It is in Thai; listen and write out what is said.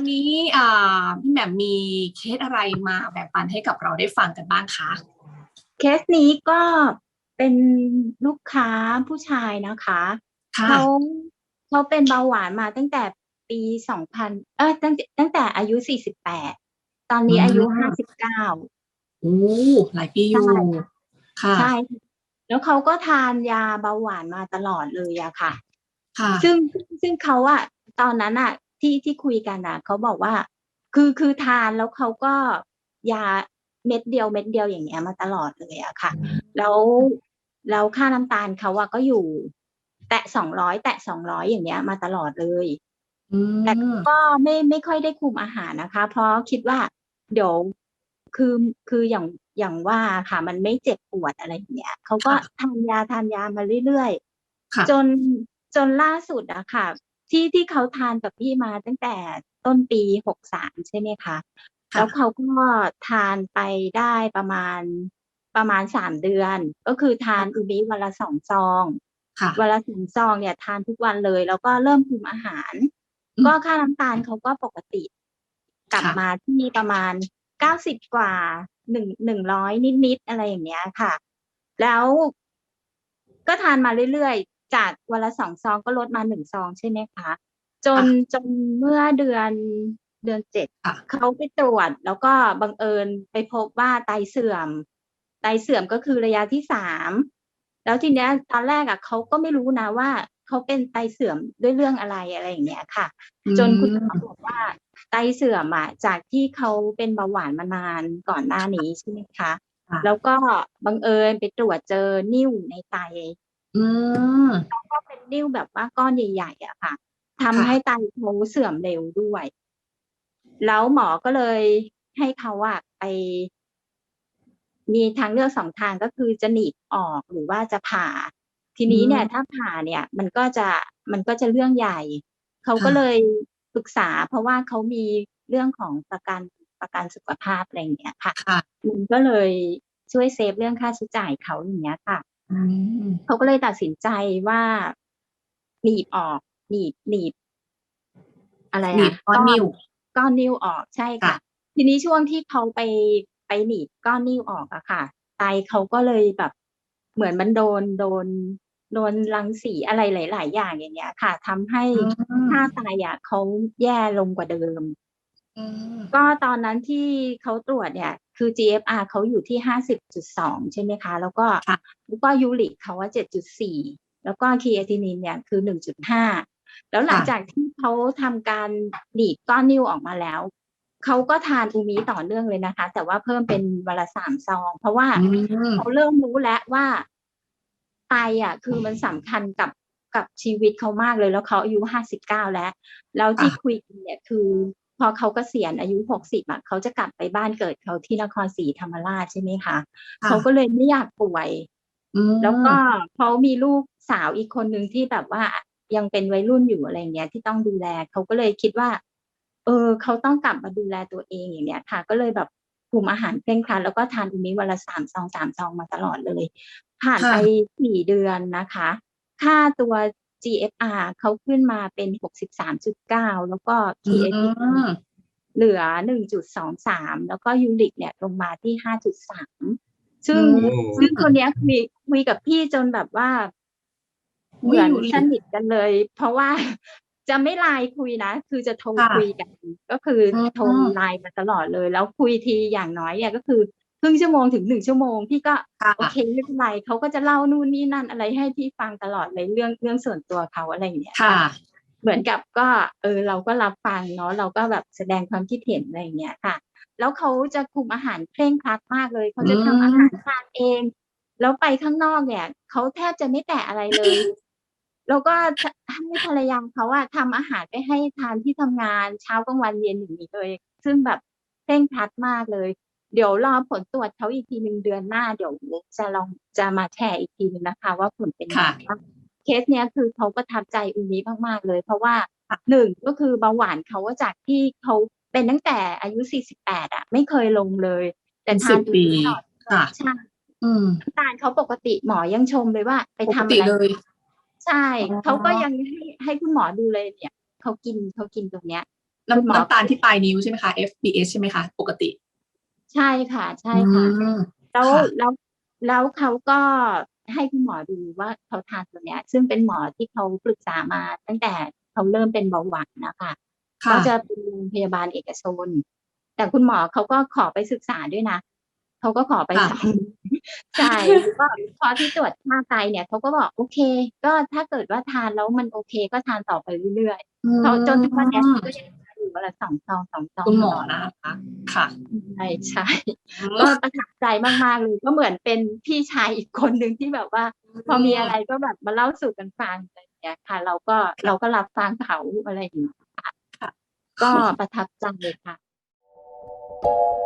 วันนี้อ่าพี่แหม่มมีเคสอะไรมาแบ่งปันให้กับเราได้ฟังกันบ้างคะเคสนี้ก็เป็นลูกค้าผู้ชายนะคะค่ะเขาเขาเป็นเบาหวานมาตั้งแต่ปีสองพันเออตั้งแต่ตั้งแต่อายุสี่สิบแปดตอนนี้อายุห้าสิบเก้าโอ้หลายปีอยู่ใช่ค่ะใช่แล้วเขาก็ทานยาเบาหวานมาตลอดเลยอะค่ะ ค่ะ ซึ่งซึ่งเขาอะตอนนั้นอะ ที่ที่คุยกันอะเขาบอกว่า คือคือทานแล้วเขาก็ยาเม็ดเดียวเม็ดเดียวอย่างเงี้ยมาตลอดเลยอะค่ะ แล้วแล้วค่าน้ำตาลเขาอะก็อยู่ แตะสองร้อยแตะสองร้อยอย่างเงี้ยมาตลอดเลยอืมแต่ก็ไม่ไม่ค่อยได้คุมอาหารนะคะ เพราะคิดว่าเดี๋ยวคือคืออย่างอย่างว่าค่ะ มันไม่เจ็บปวดอะไรอย่างเงี้ยเขาก็ทานยาทานยามาเรื่อยๆค่ะจนจนล่าสุดอะค่ะ ที่ที่เขาทานกับพี่มาตั้งแต่ต้นปีหกสามใช่ไหมคะค่ะแล้วเขาก็ทานไปได้ประมาณประมาณสามเดือน ก็คือทานอูมิวันละสองซองค่ะวันละสองซองเนี่ยทานทุกวันเลย แล้วก็เริ่มคุมอาหารอืมก็ค่าน้ำตาลเขาก็ปกติ กลับค่ะมาที่ประมาณเก้าสิบกว่าหนึ่งหนึ่งร้อยนิดๆอะไรอย่างเงี้ยค่ะ แล้วก็ทานมาเรื่อยๆ จากวันละสองซองก็ลดมาหนึ่งซองใช่ไหมคะ จนจนเมื่อเดือนเดือนเจ็ดค่ะเขาไปตรวจแล้วก็บังเอิญไปพบว่าไตเสื่อม ไตเสื่อมก็คือระยะที่สามแล้วทีเนี้ยตอนแรกอะเขาก็ไม่รู้นะว่าเขาเป็นไตเสื่อมด้วยเรื่องอะไรอะไรอย่างเงี้ยค่ะ จนคุณหมอบอกว่าไตเสื่อมอะจากที่เขาเป็นเบาหวานมานานก่อนหน้านี้ใช่ไหมคะค่ะแล้วก็บังเอิญไปตรวจเจอนิ่วในไต อืมก็เป็นนิ่วแบบว่าก้อนใหญ่ๆอะค่ะทำค่ะ ให้ไตเขาเสื่อมเร็วด้วย แล้วหมอก็เลยให้เขาอะไป มีทางเลือกสองทางก็คือจะหนีบออกหรือว่าจะผ่า ทีนี้เนี่ย ถ้าผ่าเนี่ย มันก็จะมันก็จะเรื่องใหญ่ เขาก็เลยปรึกษา เพราะว่าเขามีเรื่องของประกันประกันสุขภาพอะไรอย่างเงี้ยค่ะ ค่ะ มันก็เลยช่วยเซฟเรื่องค่าใช้จ่ายเขาอย่างเงี้ยค่ะอืม เขาก็เลยตัดสินใจว่าหนีบออกหนีบหนีบ อะไรหนีบอะก้อนนิ้วก้อนนิ้วออกใช่ค่ะค่ะ ทีนี้ช่วงที่เขาไปไปหนีบก้อนนิ้วออกอะค่ะไตเขาก็เลยแบบเหมือนมันโดนโดนโดนรังสีอะไรหลาย ๆ อย่างอย่างเงี้ยค่ะทำให้อืมค่าไตอะเขาแย่ลงกว่าเดิมอืม ก็ตอนนั้นที่เขาตรวจเนี่ย คือ GFR เขาอยู่ที่ห้าสิบจุดสองใช่ไหมคะ แล้วก็ค่ะแล้วก็ยูริกเขาว่าเจ็ดจุดสี่แล้วก็คีเอทินินเนี่ยคือหนึ่งจุดห้าแล้วหลังจากที่เขาทำการดีดก้อนนิ้วออกมาแล้วเขาก็ทานอูมิต่อเนื่องเลยนะคะ แต่ว่าเพิ่มเป็นวันละสามซอง เพราะว่าอืมเขาเริ่มรู้แล้วว่าไตอะ คือมันสำคัญกับกับชีวิตเขามากเลยแล้วเขาอายุห้าสิบเก้าแล้ว แล้วที่อะคุยกันเนี่ยคือ พอเขาเกษียณอายุหกสิบอะเขาจะกลับไปบ้านเกิดเขาที่นครศรีธรรมราชใช่ไหมคะค่ะเขาก็เลยไม่อยากป่วยอืมแล้วก็เขามีลูกสาวอีกคนหนึ่งที่แบบว่ายังเป็นวัยรุ่นอยู่อะไรเงี้ยที่ต้องดูแลเขาก็เลยคิดว่า เออเขาต้องกลับมาดูแลตัวเองอย่างเนี้ยค่ะ ก็เลยแบบคุมอาหารเคร่งครัดแล้วก็ทานอูมิวันละสามซองสามซองมาตลอดเลย ผ่านไปสี่เดือนนะคะ ค่าตัว GFR เขาขึ้นมาเป็นหกสิบสามจุดเก้าแล้วก็อื KAT มเหลือหนึ่งจุดสองสามแล้วก็ยูริกเนี่ยลงมาที่ห้าจุดสามซึ่งอืมซึ่งคนเนี้ยคุยคุยกับพี่จนแบบว่าเหมือนสนิทกันเลย เพราะว่าจะไม่ไลน์คุยนะ คือจะโทรค่ะคุยกัน ก็คืออมโทรไลน์มาตลอดเลย แล้วคุยทีอย่างน้อยเนี่ยก็คือ ครึ่งชั่วโมงถึงหนึ่งชั่วโมงพี่ก็ค่ะโอเคไม่เป็นไรเขาก็จะเล่านู่นนี่นั่นอะไรให้พี่ฟังตลอดเลยเรื่องเรื่องส่วนตัวเขาอะไรอย่างเงี้ยค่ะ เหมือนกับก็เออเราก็รับฟังเนาะเราก็แบบแสดงความคิดเห็นอะไรอย่างเงี้ยค่ะ แล้วเขาจะคุมอาหารเคร่งครัดมากเลยเขาจะอืมทำอาหารทานเอง แล้วไปข้างนอกเนี่ยเขาแทบจะไม่แตะอะไรเลยแล้วก็ให้ภรรยาเขาอะทำอาหารไปให้ทานที่ทำงานเช้ากลางวันเย็นอย่างนี้เลย ซึ่งแบบเคร่งครัดมากเลย เดี๋ยวรอผลตรวจเขาอีกทีหนึ่งเดือนหน้าเดี๋ยวจะลองจะมาแชร์อีกทีหนึงนะคะ ว่าผลเป็นยังไงค่ะบ้างเคสเนี้ยคือเขาประทับใจอูมิมากๆเลย เพราะว่าหนึ่งก็คือเบาหวานเขาว่าจากที่เขาเป็นตั้งแต่อายุ 48 อะ ไม่เคยลงเลย แต่เป็นทาน10ปีอูมิต่อค่ะใช่อืมน้ำตาลเขาปกติหมอยังชมเลยว่า ไปปกทำติอะไรเลย ใช่อ๋อเขาก็ยังให้ให้คุณหมอดูเลยเนี่ยเขากินเขากินตรงเนี้ยคุณหมอน้ำน้ำตาลที่ปลายนิ้วใช่ไหมคะ FBS ใช่ไหมคะ ปกติ ใช่ค่ะ ใช่ค่ะอืมแล้วค่ะแล้วแล้วเขาก็ให้คุณหมอดูว่าเขาทานตัวเนี้ย ซึ่งเป็นหมอที่เขาปรึกษามาตั้งแต่เขาเริ่มเป็นเบาหวานนะคะค่ะก็จะเป็นโรงพยาบาลเอกชน แต่คุณหมอเขาก็ขอไปศึกษาด้วยนะเขาก็ขอไปค่ะทำใช่แล้วก็พอที่ตรวจค่าไตเนี่ยเขาก็บอกโอเค ก็ถ้าเกิดว่าทานแล้วมันโอเค ก็ทานต่อไปเรื่อยๆเขาจนทุกวันเนี้ยเขาก็ยังทานอยู่วันละสองซองสองซองคุณหมอตลดนะคะค่ะใใช่ใช่ก็ประทับใจมากๆเลยก็เหมือนเป็นพี่ชายอีกคนหนึ่งที่แบบว่า พอมีอะไรก็แบบมาเล่าสู่กันฟังอะไรอย่างเงี้ยค่ะ เราก็เราก็รับฟังเขาอะไรอย่างเงี้ยค่ะก็ประทับใจเลยค่ะ thank you